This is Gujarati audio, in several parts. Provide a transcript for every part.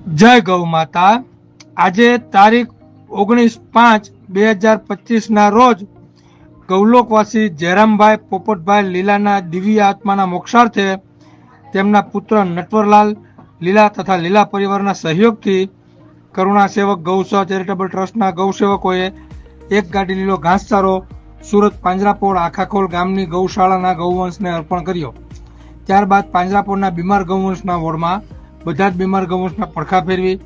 જય ગૌ માતા. આજે તારીખ ઓગણીસ પાંચ બે હજાર પચીસ ના રોજ ગૌલોકવાસી જયરામભાઈ પોપટભાઈ લીલાના દિવ્ય આત્માના મોક્ષાર્થે તેમના પુત્ર નટવરલાલ લીલા તથા લીલા પરિવારના સહયોગથી કરુણા સેવક ગૌસેવા ચેરિટેબલ ટ્રસ્ટના ગૌસેવકોએ એક ગાડી લીલો ઘાસચારો સુરત પાંજરાપોળ આખાખોલ ગામની ગૌશાળાના ગૌવંશને અર્પણ કર્યો. ત્યારબાદ પાંજરાપોળના બીમાર ગૌવંશના વોર્ડમાં બધા જ બીમાર ગૌવંશના પડખા ફેરવી,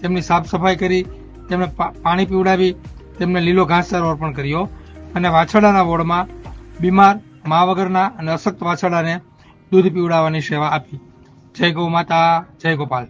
તેમની સાફ સફાઈ કરી, તેમને પાણી પીવડાવી, તેમને લીલો ઘાસચારો અર્પણ કર્યો અને વાછરડાના વોર્ડમાં બીમાર, મા વગરના અને અશક્ત વાછરડાને દૂધ પીવડાવવાની સેવા આપી. જય ગૌ માતા, જય ગોપાલ.